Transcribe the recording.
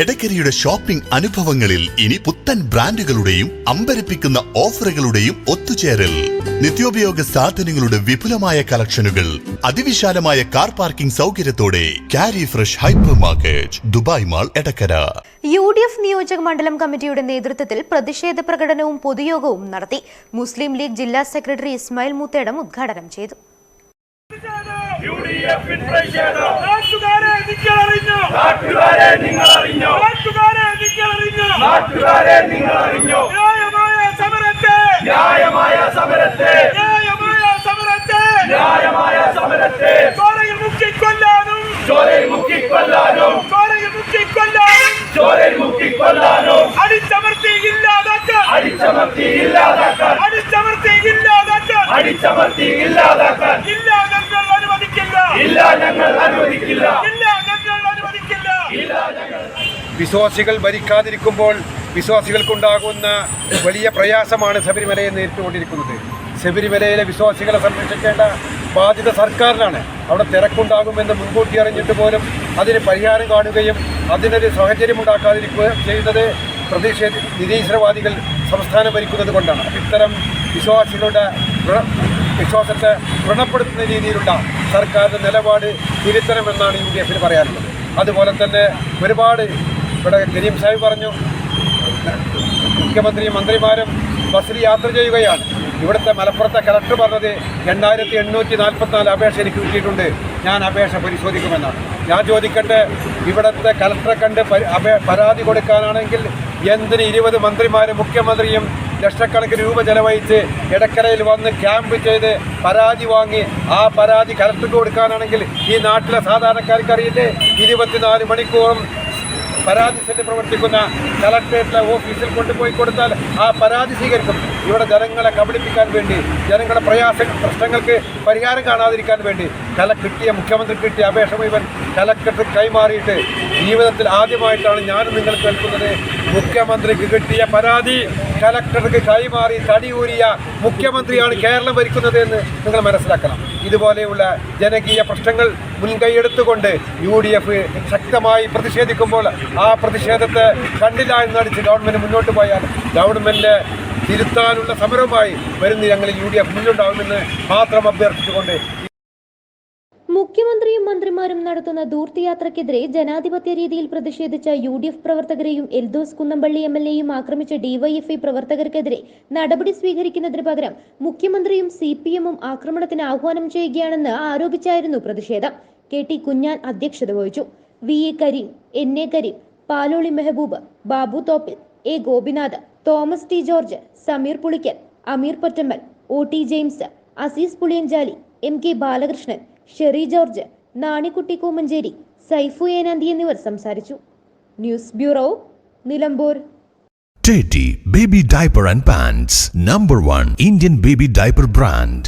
എടക്കരയുടെ shopping അനുഭവങ്ങളിൽ ഇനി പുത്തൻ ബ്രാൻഡുകളുടെയും അമ്പരപ്പിക്കുന്ന ഓഫറുകളുടെയും ഒത്തുചേരൽ. നിത്യോപയോഗ സാധനങ്ങളുടെ വിപുലമായ കളക്ഷനുകൾ അതിവിശാലമായ car parking സൗകര്യത്തോടെ Kari fresh hyper market Dubai mall Edakkara. U D F നിയോജക മണ്ഡലം കമ്മിറ്റിയുടെ നേതൃത്വത്തിൽ പ്രതിഷേധ പ്രകടനവും പൊതുയോഗവും നടത്തി മുസ്ലിം ലീഗ് ജില്ലാ സെക്രട്ടറി ഇസ്മായിൽ മുത്തേടം ഉദ്ഘാടനം ചെയ്തു. യു ഡി എഫിൻ പ്രതിഷേധം. നിങ്ങൾ അറിഞ്ഞോ നാട്ടുകാരെ നിങ്ങൾ അറിഞ്ഞോ നാട്ടുകാരെ നിങ്ങൾ അറിഞ്ഞോ നാട്ടുകാരെ നിങ്ങൾ അറിഞ്ഞോ ന്യായമായ സമരത്തെ. ന്യായമായ സമരത്തെ. ന്യായമായ സമരത്തെ. ന്യായമായ സമരത്തെ. ചോരയിൽ മുക്കിക്കൊല്ലാനും. ചോരയിൽ മുക്കിക്കൊല്ലാനും. ചോരയിൽ മുക്കിക്കൊല്ലാനും. ചോരയിൽ മുക്കിക്കൊല്ലാനും. അടിച്ചമർത്തി ഇല്ലാതാക്കാൻ. അടിച്ചമർത്തി ഇല്ലാതാക്കാൻ. അടിച്ചമർത്തി ഇല്ലാതാക്കാൻ. അടിച്ചമർത്തി ഇല്ലാതാക്കാൻ. വിശ്വാസികൾ ഭരിക്കാതിരിക്കുമ്പോൾ വിശ്വാസികൾക്കുണ്ടാകുന്ന വലിയ പ്രയാസമാണ് ശബരിമലയെ നേരിട്ടുകൊണ്ടിരിക്കുന്നത്. ശബരിമലയിലെ വിശ്വാസികളെ സംരക്ഷിക്കേണ്ട ബാധ്യത സർക്കാരിനാണ്. അവിടെ തിരക്കുണ്ടാകുമെന്ന് മുൻകൂട്ടി അറിഞ്ഞിട്ട് പോലും അതിന് പരിഹാരം കാണുകയും അതിനൊരു സാഹചര്യം ഉണ്ടാക്കാതിരിക്കുകയും ചെയ്യുന്നത് പ്രതിഷേധ നിരീശ്വരവാദികൾ സംസ്ഥാനം ഭരിക്കുന്നത് കൊണ്ടാണ്. ഇത്തരം വിശ്വാസികളുടെ വിശ്വാസത്തെ വ്രണപ്പെടുത്തുന്ന രീതിയിലുള്ള സർക്കാരിന്റെ നിലപാട് തിരുത്തണമെന്നാണ് യു ഡി എഫിന് പറയാനുള്ളത്. അതുപോലെ തന്നെ ഒരുപാട് ഇവിടെ കരീം സാഹിബ് പറഞ്ഞു മുഖ്യമന്ത്രിയും മന്ത്രിമാരും ബസ്സിൽ യാത്ര ചെയ്യുകയാണ്. ഇവിടുത്തെ മലപ്പുറത്തെ കലക്ടർ പറഞ്ഞത് എണ്ണായിരത്തി എണ്ണൂറ്റി നാൽപ്പത്തിനാല് അപേക്ഷ എനിക്ക് കിട്ടിയിട്ടുണ്ട്. ഞാൻ അപേക്ഷ പരിശോധിക്കുമെന്നാണ്. ഞാൻ ചോദിക്കട്ടെ ഇവിടുത്തെ കലക്ടറെ കണ്ട് പരാതി കൊടുക്കാനാണെങ്കിൽ എന്തിന് ഇരുപത് മന്ത്രിമാരും മുഖ്യമന്ത്രിയും ലക്ഷക്കണക്കിന് രൂപ ചെലവഴിച്ച് ഇടക്കരയിൽ വന്ന് ക്യാമ്പ് ചെയ്ത് പരാതി വാങ്ങി ആ പരാതി കലക്ടർക്ക് കൊടുക്കാനാണെങ്കിൽ ഈ നാട്ടിലെ സാധാരണക്കാർക്ക് അറിയില്ലേ? ഇരുപത്തിനാല് മണിക്കൂറും പരാതി സെന്റ് പ്രവർത്തിക്കുന്ന കളക്ടറേറ്റിലെ ഓഫീസിൽ കൊണ്ടുപോയി കൊടുത്താൽ ആ പരാതി സ്വീകരിക്കും. ഇവിടെ ജനങ്ങളെ കബളിപ്പിക്കാൻ വേണ്ടി ജനങ്ങളുടെ പ്രയാസ പ്രശ്നങ്ങൾക്ക് പരിഹാരം കാണാതിരിക്കാൻ വേണ്ടി കല കിട്ടിയ മുഖ്യമന്ത്രി കിട്ടിയ അപേക്ഷ മുഴുവൻ കലക്കെട്ട് കൈമാറിയിട്ട് ജീവിതത്തിൽ ആദ്യമായിട്ടാണ് ഞാനും നിങ്ങൾ കേൾക്കുന്നത് മുഖ്യമന്ത്രിക്ക് കിട്ടിയ പരാതി കലക്ടർക്ക് കൈമാറി തടിയൂരിയ മുഖ്യമന്ത്രിയാണ് കേരളം ഭരിക്കുന്നത് എന്ന് നിങ്ങൾ മനസ്സിലാക്കണം. ഇതുപോലെയുള്ള ജനകീയ പ്രശ്നങ്ങൾ മുൻകൈയെടുത്തുകൊണ്ട് യു ഡി എഫ് ശക്തമായി പ്രതിഷേധിക്കുമ്പോൾ ആ പ്രതിഷേധത്തെ കണ്ടില്ല എന്നടിച്ച് ഗവൺമെന്റ് മുന്നോട്ട് പോയാൽ ഗവൺമെന്റ് തിരുത്താനുള്ള സമരവുമായി വരുന്ന ഞങ്ങളിൽ യു ഡി എഫ് മുന്നിലുണ്ടാകുമെന്ന് മാത്രം അഭ്യർത്ഥിച്ചുകൊണ്ട് മുഖ്യമന്ത്രിയും മന്ത്രിമാരും നടത്തുന്ന ദൂർത്തിയാത്രക്കെതിരെ ജനാധിപത്യ രീതിയിൽ പ്രതിഷേധിച്ച യു ഡി എഫ് പ്രവർത്തകരെയും എൽദോസ് കുന്നമ്പള്ളി എം എൽ എയും ആക്രമിച്ച ഡിവൈഎഫ്ഐ പ്രവർത്തകർക്കെതിരെ നടപടി സ്വീകരിക്കുന്നതിന് പകരം മുഖ്യമന്ത്രിയും സി പി എമ്മും ആക്രമണത്തിന് ആഹ്വാനം ചെയ്യുകയാണെന്ന് ആരോപിച്ചായിരുന്നു പ്രതിഷേധം. കെ ടി കുഞ്ഞാൻ അധ്യക്ഷത വഹിച്ചു. V A Kareem N A Kareem Paloli Mehaboob Babu Thoppil A Gopinath Thomas T George Sameer Pulikkal Ameer Pottammal O T James Aziz Puliyanchali M K Balakrishnan Sherry George Nanikutty Koomancheri Saifu Enanthi എന്നിവർ സംസാരിച്ചു news bureau Nilambur Teddy Baby Diaper and Pants, number 1 Indian baby diaper brand.